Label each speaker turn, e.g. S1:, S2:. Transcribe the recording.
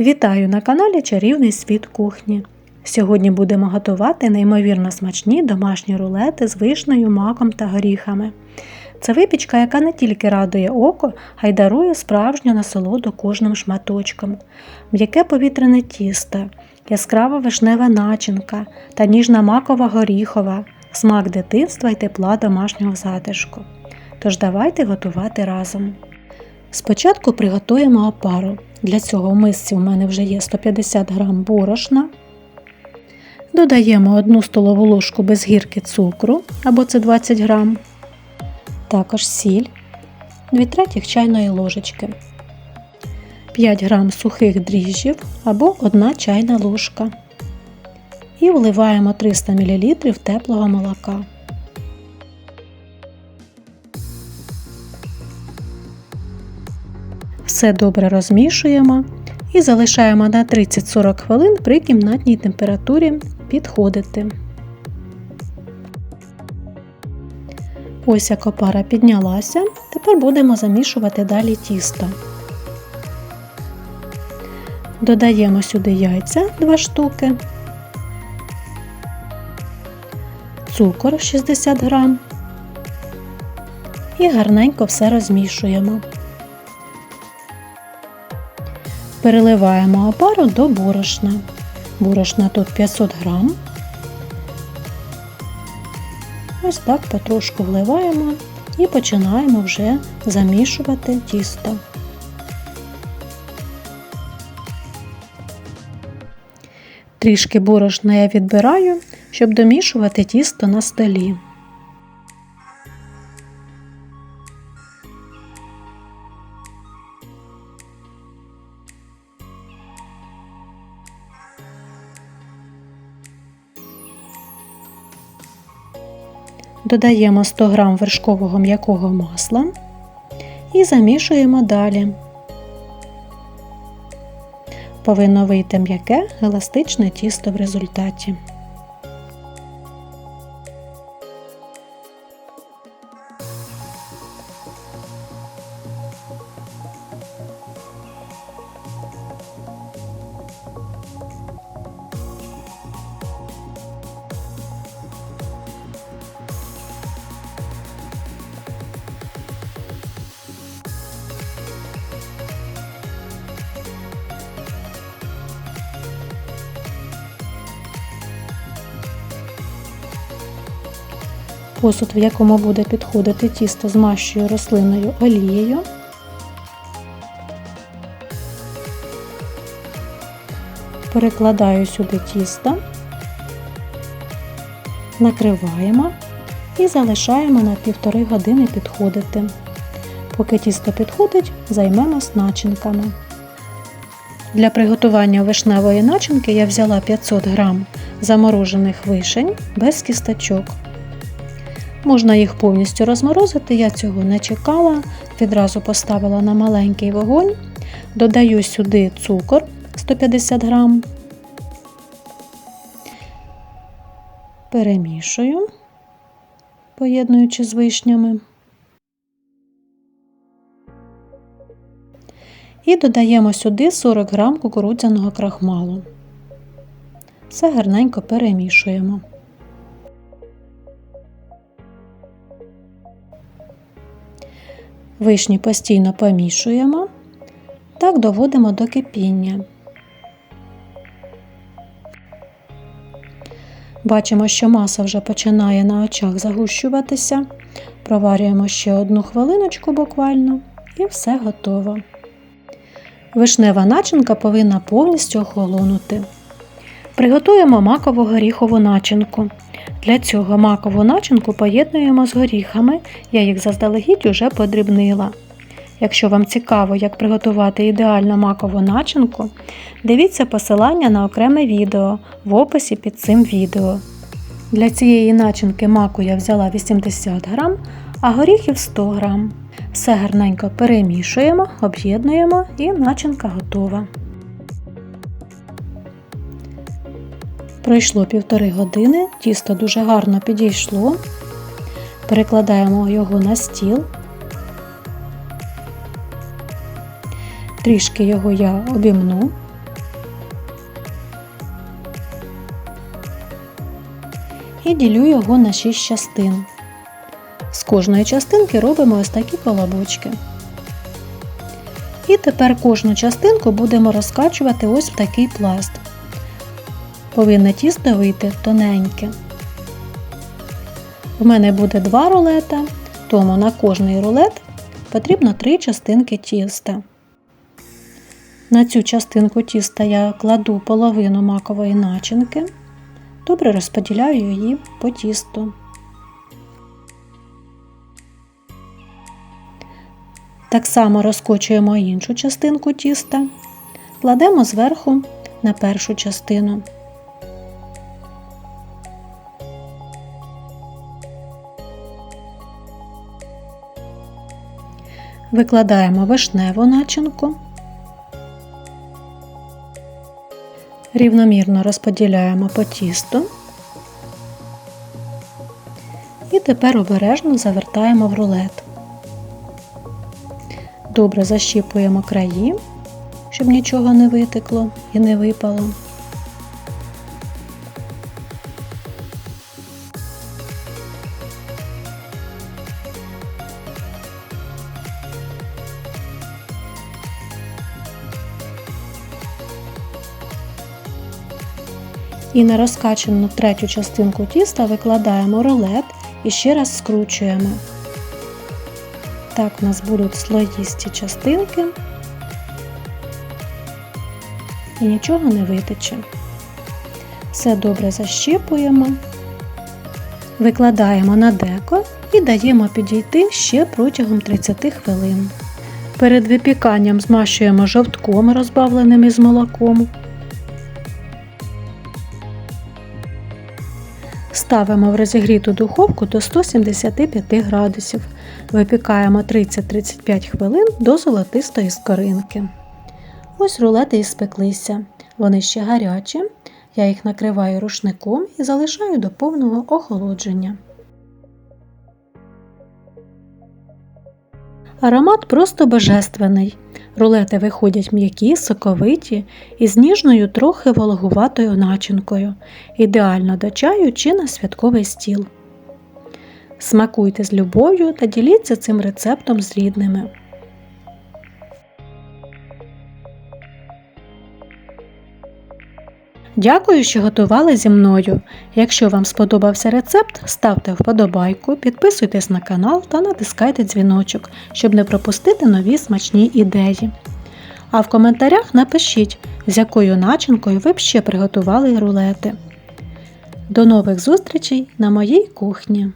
S1: Вітаю на каналі Чарівний світ кухні. Сьогодні будемо готувати неймовірно смачні домашні рулети з вишнею, маком та горіхами. Це випічка, яка не тільки радує око, а й дарує справжню насолоду кожним шматочком. М'яке повітряне тісто, яскрава вишнева начинка та ніжна макова горіхова, смак дитинства й тепла домашнього затишку. Тож давайте готувати разом. Спочатку приготуємо опару. Для цього в мисці у мене вже є 150 г борошна. Додаємо 1 столову ложку без гірки цукру або це 20 г, також сіль 2 третіх чайної ложечки, 5 г сухих дріжджів або 1 чайна ложка. І вливаємо 300 мл теплого молока. Все добре розмішуємо і залишаємо на 30-40 хвилин при кімнатній температурі підходити. Ось як опара піднялася, тепер будемо замішувати далі тісто. Додаємо сюди яйця 2 штуки, цукор 60 грам і гарненько все розмішуємо. Переливаємо опару до борошна. Борошна тут 500 грам. Ось так потрошку вливаємо і починаємо вже замішувати тісто. Трішки борошна я відбираю, щоб домішувати тісто на столі. Додаємо 100 г вершкового м'якого масла і замішуємо далі. Повинно вийти м'яке еластичне тісто в результаті. Посуд, в якому буде підходити тісто, змащую рослинною олією. Перекладаю сюди тісто, накриваємо і залишаємо на півтори години підходити. Поки тісто підходить, займемось начинками. Для приготування вишневої начинки я взяла 500 г заморожених вишень без кісточок. Можна їх повністю розморозити, я цього не чекала, відразу поставила на маленький вогонь, додаю сюди цукор 150 грам, перемішую, поєднуючи з вишнями. І додаємо сюди 40 грам кукурудзяного крахмалу. Все гарненько перемішуємо. Вишні постійно помішуємо, так доводимо до кипіння. Бачимо, що маса вже починає на очах загущуватися. Проварюємо ще одну хвилиночку буквально і все готово. Вишнева начинка повинна повністю охолонути. Приготуємо макову горіхову начинку. Для цього макову начинку поєднуємо з горіхами, я їх заздалегідь уже подрібнила. Якщо вам цікаво, як приготувати ідеальну макову начинку, дивіться посилання на окреме відео в описі під цим відео. Для цієї начинки маку я взяла 80 г, а горіхів 100 г. Все гарненько перемішуємо, об'єднуємо і начинка готова. Пройшло півтори години, тісто дуже гарно підійшло. Перекладаємо його на стіл. Трішки його я обімну. І ділю його на 6 частин. З кожної частинки робимо ось такі колобочки. І тепер кожну частинку будемо розкачувати ось в такий пласт. Повинне тісто вийти тоненьке. В мене буде два рулета, тому на кожний рулет потрібно три частинки тіста. На цю частинку тіста я кладу половину макової начинки, добре розподіляю її по тісту. Так само розкочуємо іншу частинку тіста, кладемо зверху на першу частину. Викладаємо вишневу начинку, рівномірно розподіляємо по тісту і тепер обережно завертаємо в рулет. Добре защіпуємо краї, щоб нічого не витекло і не випало. І на розкачану третю частинку тіста викладаємо рулет і ще раз скручуємо. Так у нас будуть слоїсті частинки і нічого не витече. Все добре защіпуємо, викладаємо на деко і даємо підійти ще протягом 30 хвилин. Перед випіканням змащуємо жовтком, розбавленим із молоком. Ставимо в розігріту духовку до 175 градусів. Випікаємо 30-35 хвилин до золотистої скоринки. Ось рулети і спеклися. Вони ще гарячі. Я їх накриваю рушником і залишаю до повного охолодження. Аромат просто божественний. Рулети виходять м'які, соковиті і з ніжною трохи вологуватою начинкою, ідеально до чаю чи на святковий стіл. Смакуйте з любов'ю та діліться цим рецептом з рідними. Дякую, що готували зі мною. Якщо вам сподобався рецепт, ставте вподобайку, підписуйтесь на канал та натискайте дзвіночок, щоб не пропустити нові смачні ідеї. А в коментарях напишіть, з якою начинкою ви б ще приготували рулети. До нових зустрічей на моїй кухні!